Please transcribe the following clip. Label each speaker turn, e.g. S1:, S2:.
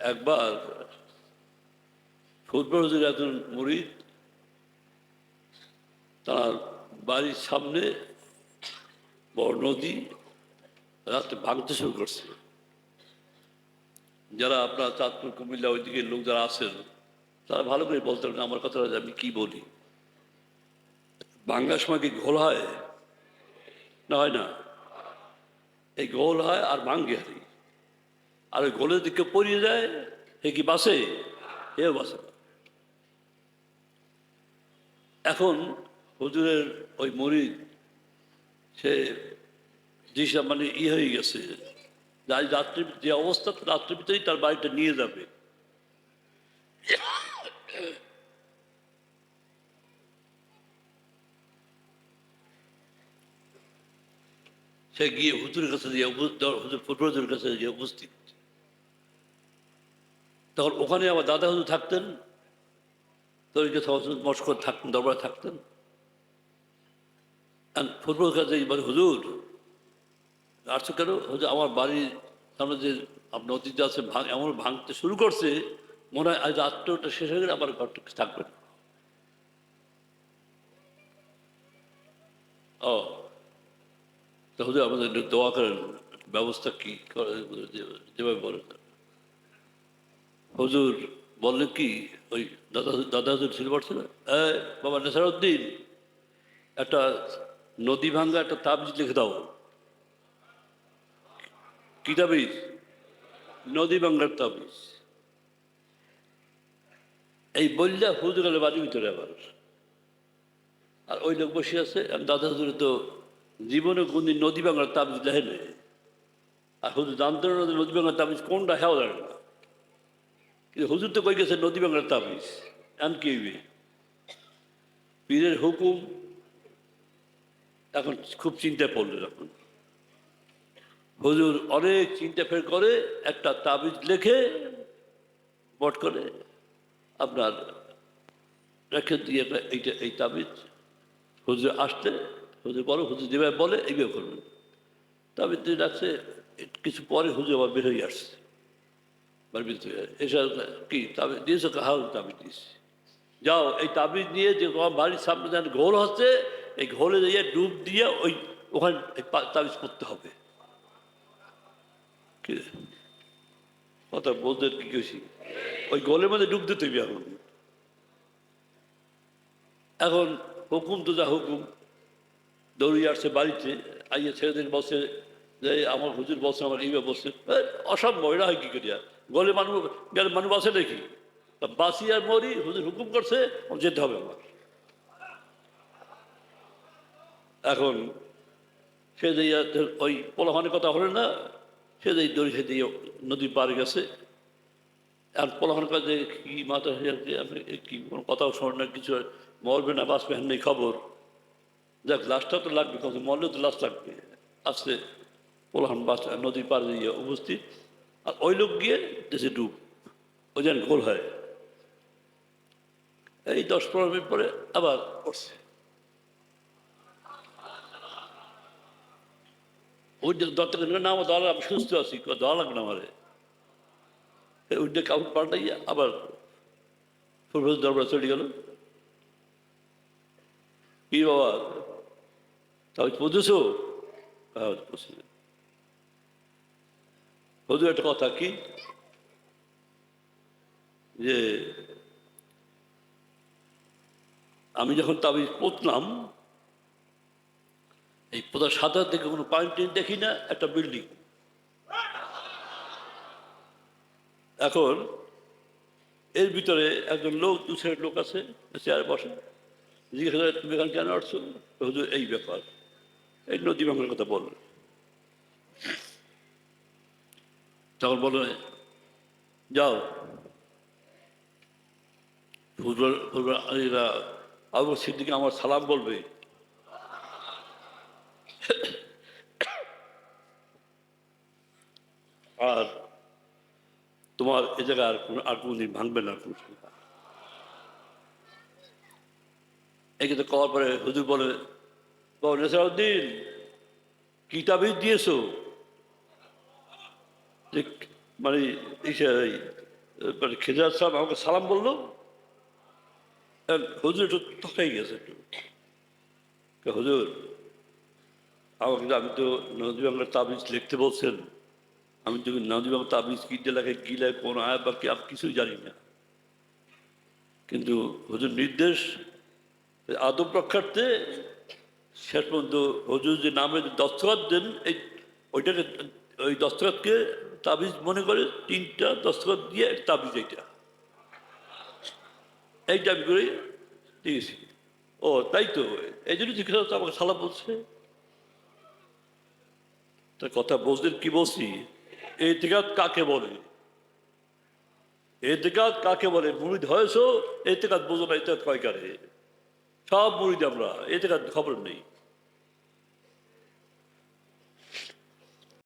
S1: একবার হুজুর একজন মুরিদ, তার বাড়ির সামনে বড় নদী, রাত্রে ভাঙতে শুরু করছে। যারা আপনার চাঁদপুর, কুমিল্লা ওইদিকে লোক যারা আছেন, তারা ভালো করে বলতে পারেন আমার কথা আমি কি বলি। বাংলার সময় কি ঘোল হয়? না হয় না। এই গোল হয় আর ভাঙ্গে হারি আর ওই গোলের দিকে পড়িয়ে যায় সে কি বাসে? এও বাসে। এখন হুজুরের ওই মরিদ, সে দিশা মানে ই হয়ে গেছে, যাই রাত্রি, যে অবস্থা ভিতরেই তার বাড়িটা নিয়ে যাবে। সে গিয়ে হুজুরের কাছে দিয়ে হুজুর কাছে গিয়ে উপস্থিত। তখন ওখানে আমার দাদা হুজুর থাকতেন, তরিকে মস্কর থাকতেন, দরবারে থাকতেন। ফুটবল কাছে বলে হুজুর, আসছো কেন? হুজুর, আমার বাড়ির সামনে যে আপনার অতীত আছে, ভাঙ, এমন ভাঙতে শুরু করছে, মনে হয় আজ রাত্রটা শেষ হয়ে গেলে আমার ঘরটা থাকবে না। ও, তো হুজুর, আমাদের দোয়া করেন, ব্যবস্থা কি করে, যেভাবে বলেন। হুজুর বললেন কি, ওই দাদা দাদা হুজুর ছিল? পড়ছিল এ, বাবা নেসারউদ্দিন, একটা নদী ভাঙ্গা একটা তাবিজ লিখে দাও। কি তাবিজ? নদী ভাঙ্গার তাবিজ। এই বললে হুজুর গেলে বাড়ির ভিতরে আবার। আর ওই লোক বসে আছে, আর দাদা হুজুরে তো জীবনে কোনদিন নদী ভাঙ্গার তাবিজ লেখে নেই। আর হুজুর জানতে নদী ভাঙ্গার তাবিজ কোনটা জানে না। কিন্তু হুজুর তো কই গেছে, নদী ভাঙ্গার তাবিজ, এমন কি? পীরের হুকুম, এখন খুব চিন্তায় পড়ল এখন হুজুর অনেক চিন্তা ফের করে, একটা তাবিজ লেখে, বট করে, আপনার রেখে দিয়ে এইটা, এই তাবিজ, হুজুর আসতে, হুজুর বলো, হুজুর যেভাবে বলে, এইভাবে করবেন। তাবিজ রাখছে কিছু পরে হুজুর আবার বের হয়ে আসছে। এসব কি তাবিজ দিয়েছ হাল তাবিজ দিয়েছি যাও, এই তাবিজ নিয়ে যে বাড়ির সামনে যেন ঘোল হচ্ছে, এই ঘোলে দিয়ে ডুব দিয়ে ওই, ওখানে তাবিজ করতে হবে। কি? কথা বলতে কি কেছি ওই গোলের মধ্যে ডুব দিতে হবে এখন। এখন হুকুম তো যা হুকুম। দৌড়িয়ে আসছে বাড়িতে, আইয়ে ছেলেদের বসে যে আমার হুজুর বসে আমার ইবে এ, অসম্ভব এটা হয় কি করিয়া? গলে মানুষ গেলে মানুষ বাসে নাকি? বাসি আর মরি হুজুর হুকুম করছে যেতে হবে আমার। এখন সে যে ওই পোলাহানের কথা হলো না সে যে দড়ি খেতে নদী পার গেছে আর পোলাহান কাজে কি মাথা হয়ে কি কোনো কথাও শোনেন না কিছু মরবে না বাঁচবে নেই খবর। যাক লাশটা তো লাগবে কত মরলেও তো লাশ লাগবে আসতে পোলাহান বাস নদী পার গিয়ে উপস্থিত। আর ওই লোক গিয়ে দেশে ডুব। ওই যেন গোল হয়। এই দশ পনেরো মিনিট পরে আবার করছে ওই যে দরকার না, আমার দল আমি সুস্থ আছি। দল লাগবে না আমারে? ওইটা কাউন্ট পাল্টাইয়া আবার ফুরফুর দরবার চলে গেল। কি বাবা? তাহলে বুঝেছ হ্যাঁ বুঝছি হুজুর একটা কথা কি যে আমি যখন তাবিজ পতলাম এই পোতা সাদা থেকে কোনো পানি দেখি না একটা বিল্ডিং এখন এর ভিতরে একজন লোক দু সাইড লোক আছে চেয়ারে বসে জিজ্ঞাসা তুমি এখানে কেন আসছো হুজুর এই ব্যাপার এই নদী ভাঙার কথা বল তখন বলে যাও। ফুটবল ফুটবল আবু সিদ্দিকে আমার সালাম বলবে। আর তোমার এ জায়গায় আর কোনো আর কোনোদিন ভাঙবে না, কোনো এই কিন্তু কওয়ার পরে হুজুর বলে নেসারউদ্দিন কি তাবিজ দিয়েছ। যে মানে মানে খেজুর আসলাম আমাকে সালাম বলল হুজুর একটু তকাই গেছে একটু। হুজুর, আমাকে আমি তো নদী বাংলার তাবিজ লিখতে বলছেন, আমি তো নদী বাংলা তাবিজ কি লাগে লাগে কোন আয় বা কি, আমি কিছুই জানি না। কিন্তু হুজুর নির্দেশ, আদব রক্ষার্থে শেষ পর্যন্ত হুজুর যে নামে দস্তখত দেন, এই, ওইটাকে ওই দস্তখতকে তাবিজ মনে করে তিনটা দস্তখত দিয়ে তাবিজ এইটা। এই দাবি করে দিয়েছি। ও, তাই তো, এই জন্য জিজ্ঞাসা আমাকে সালাম বলছে। তার কথা বুঝলেন কি বলছি? এতেকাত কাকে বলে? এতেকাত কাকে বলে? মুড়িদ হয়েছ? এতেকাত বোঝো না এতেকাত কয়কারে সব মুড়িদ আমরা এতেকাত খবর নেই।